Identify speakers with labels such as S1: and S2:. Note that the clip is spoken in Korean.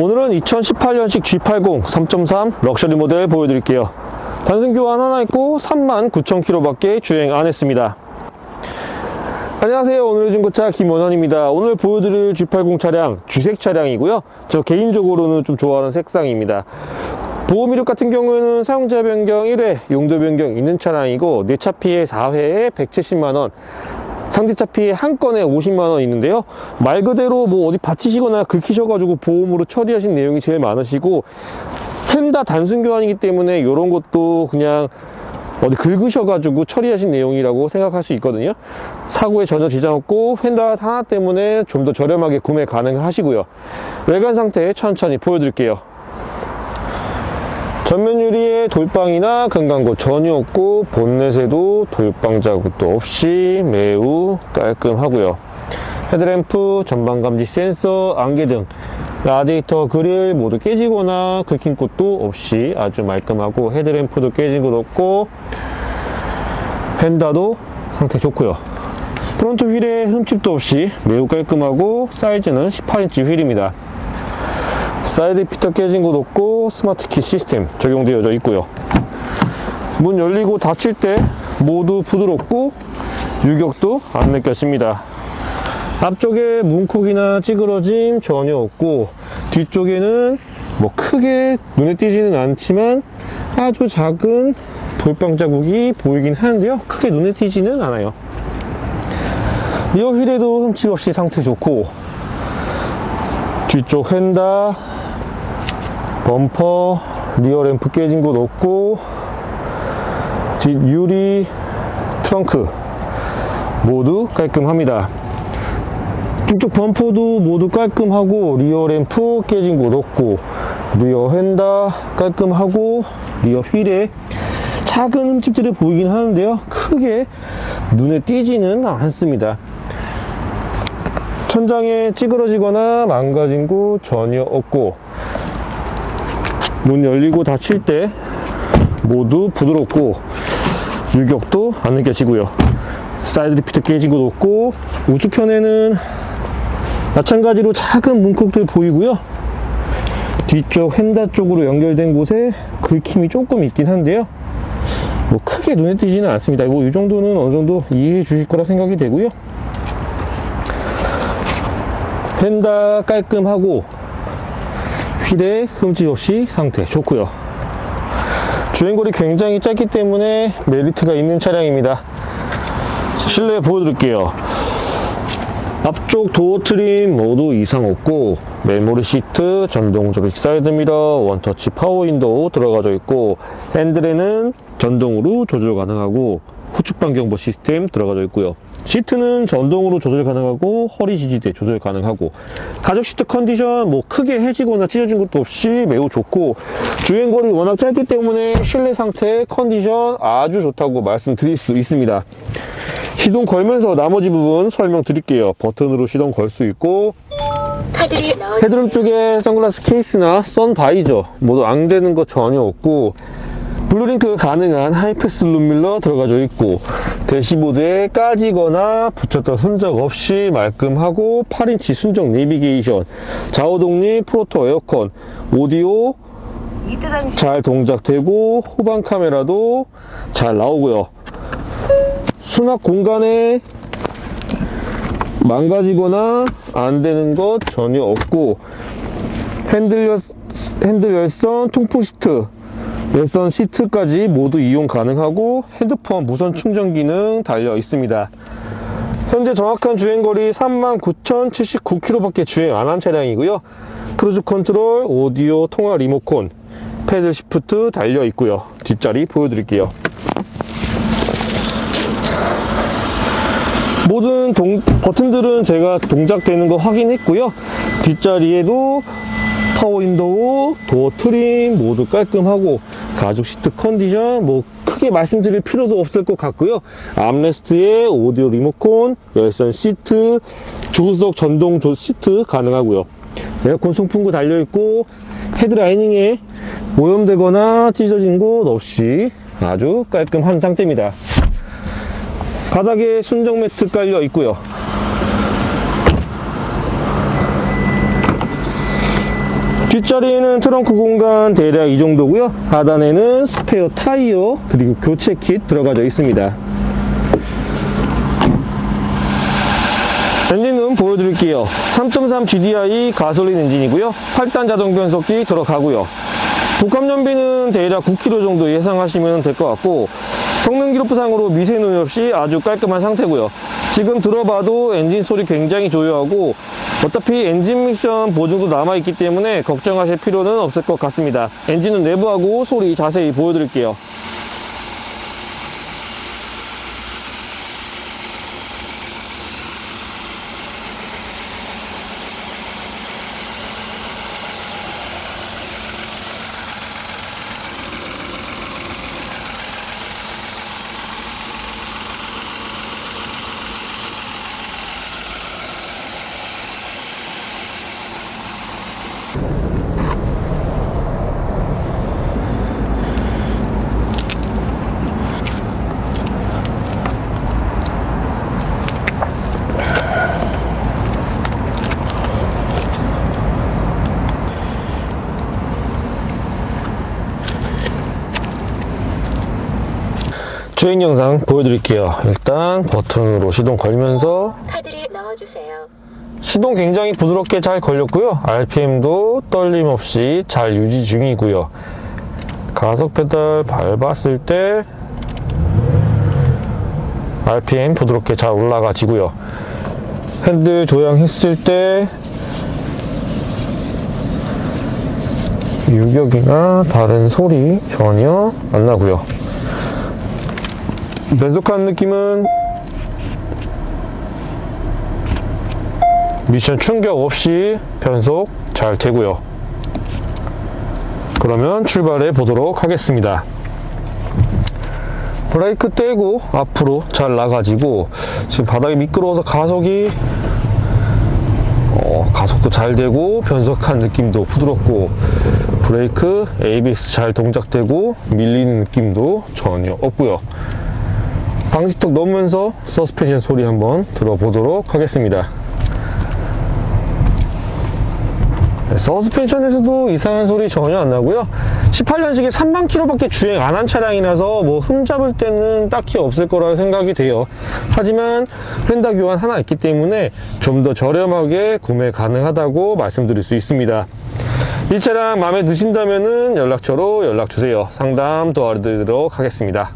S1: 오늘은 2018년식 G80 3.3 럭셔리 모델 보여드릴게요. 단순 교환 하나 있고 39,000km밖에 주행 안 했습니다. 안녕하세요. 오늘의 중고차 김원환입니다. 오늘 보여드릴 G80 차량 주색 차량이고요. 저 개인적으로는 좀 좋아하는 색상입니다. 보험 이력 같은 경우에는 사용자 변경 1회, 용도 변경 있는 차량이고 내차 피해 4회에 170만원, 상대차 피해 한 건에 50만원 있는데요. 말 그대로 뭐 어디 받치시거나 긁히셔가지고 보험으로 처리하신 내용이 제일 많으시고 펜다 단순 교환이기 때문에 이런 것도 그냥 어디 긁으셔가지고 처리하신 내용이라고 생각할 수 있거든요. 사고에 전혀 지장 없고 펜다 하나 때문에 좀 더 저렴하게 구매 가능하시고요. 외관 상태 천천히 보여드릴게요. 전면 유리에 돌빵이나 금강고 전혀 없고 본넷에도 돌빵 자국도 없이 매우 깔끔하고요. 헤드램프, 전방 감지 센서, 안개등, 라디에이터 그릴 모두 깨지거나 긁힌 곳도 없이 아주 말끔하고 헤드램프도 깨진 곳 없고 펜다도 상태 좋고요. 프론트 휠에 흠집도 없이 매우 깔끔하고 사이즈는 18인치 휠입니다. 사이드 피터 깨진 곳 없고 스마트 키 시스템 적용되어져 있고요. 문 열리고 닫힐 때 모두 부드럽고 유격도 안 느껴집니다. 앞쪽에 문콕이나 찌그러짐 전혀 없고 뒤쪽에는 뭐 크게 눈에 띄지는 않지만 아주 작은 돌빵 자국이 보이긴 하는데요. 크게 눈에 띄지는 않아요. 리어 휠에도 흠집 없이 상태 좋고 뒤쪽 휀다 범퍼 리어 램프 깨진 곳 없고 뒷 유리 트렁크 모두 깔끔합니다. 뒤쪽 범퍼도 모두 깔끔하고 리어 램프 깨진 곳 없고 리어 휀다 깔끔하고 리어 휠에 작은 흠집들이 보이긴 하는데요. 크게 눈에 띄지는 않습니다. 천장에 찌그러지거나 망가진 곳 전혀 없고 문 열리고 닫힐 때 모두 부드럽고 유격도 안 느껴지고요. 사이드 리피트 깨진 곳 없고 우측편에는 마찬가지로 작은 문콕들 보이고요. 뒤쪽 휀다 쪽으로 연결된 곳에 긁힘이 조금 있긴 한데요. 뭐 크게 눈에 띄지는 않습니다. 뭐 이 정도는 어느 정도 이해해 주실 거라 생각이 되고요. 펜다 깔끔하고 휠에 흠집 없이 상태 좋고요. 주행거리 굉장히 짧기 때문에 메리트가 있는 차량입니다. 실내 보여드릴게요. 앞쪽 도어 트림 모두 이상 없고 메모리 시트, 전동 조식 사이드 미러, 원터치 파워 윈도우 들어가져 있고 핸들에는 전동으로 조절 가능하고 후측 반경보 시스템 들어가져 있고요 시트는 전동으로 조절 가능하고 허리 지지대 조절 가능하고 가죽 시트 컨디션 뭐 크게 해지거나 찢어진 것도 없이 매우 좋고 주행거리 워낙 짧기 때문에 실내 상태 컨디션 아주 좋다고 말씀드릴 수 있습니다. 시동 걸면서 나머지 부분 설명드릴게요. 버튼으로 시동 걸 수 있고 헤드룸 쪽에 선글라스 케이스나 선 바이저 모두 앙되는 거 전혀 없고 블루링크 가능한 하이패스 룸밀러 들어가져 있고 대시보드에 까지거나 붙였던 흔적 없이 말끔하고 8인치 순정 내비게이션 좌우 독립 프로토 에어컨 오디오 잘 동작되고 후방 카메라도 잘 나오고요. 수납 공간에 망가지거나 안 되는 것 전혀 없고 핸들, 열, 핸들 열선 통풍 시트 열선 시트까지 모두 이용 가능하고 핸드폰 무선 충전 기능 달려 있습니다. 현재 정확한 주행거리 39,079km 밖에 주행 안 한 차량이고요. 크루즈 컨트롤, 오디오, 통화 리모컨 패들 시프트 달려 있고요. 뒷자리 보여드릴게요. 모든 동- 버튼들은 제가 동작되는 거 확인했고요. 뒷자리에도 파워 윈도우, 도어 트림 모두 깔끔하고 가죽 시트 컨디션 뭐 크게 말씀드릴 필요도 없을 것 같고요. 암레스트에 오디오 리모컨, 열선 시트, 조수석 전동 조 시트 가능하고요. 에어컨 송풍구 달려 있고 헤드라이닝에 오염되거나 찢어진 곳 없이 아주 깔끔한 상태입니다. 바닥에 순정 매트 깔려 있고요. 뒷자리에는 트렁크 공간 대략 이 정도고요. 하단에는 스페어 타이어 그리고 교체 킷 들어가져 있습니다. 엔진은 보여드릴게요. 3.3 GDI 가솔린 엔진이고요. 8단 자동 변속기 들어가고요. 독감 연비는 대략 9km 정도 예상하시면 될 것 같고 성능 기록부상으로 미세 노이 없이 아주 깔끔한 상태고요. 지금 들어봐도 엔진 소리 굉장히 조용하고 어차피 엔진 미션 보증도 남아있기 때문에 걱정하실 필요는 없을 것 같습니다. 엔진은 내부하고 소리 자세히 보여드릴게요 주행 영상 보여드릴게요 일단 버튼으로 시동 걸면서
S2: 카드를 넣어주세요.
S1: 시동 굉장히 부드럽게 잘 걸렸고요. RPM도 떨림 없이 잘 유지 중이고요. 가속 페달 밟았을 때 RPM 부드럽게 잘 올라가지고요. 핸들 조향했을 때 유격이나 다른 소리 전혀 안 나고요. 변속하는 느낌은 미션 충격 없이 변속 잘 되고요. 그러면 출발해 보도록 하겠습니다. 브레이크 떼고 앞으로 잘 나가지고 지금 바닥이 미끄러워서 가속이 어, 가속도 잘 되고 변속한 느낌도 부드럽고 브레이크 ABS 잘 동작되고 밀리는 느낌도 전혀 없고요. 방지턱 넘으면서 서스펜션 소리 한번 들어보도록 하겠습니다. 네, 서스펜션에서도 이상한 소리 전혀 안 나고요. 18년식에 3만 킬로밖에 주행 안 한 차량이라서 뭐 흠 잡을 때는 딱히 없을 거라 생각이 돼요. 하지만 펜다 교환 하나 있기 때문에 좀 더 저렴하게 구매 가능하다고 말씀드릴 수 있습니다. 이 차량 마음에 드신다면 연락처로 연락 주세요. 상담 도와드리도록 하겠습니다.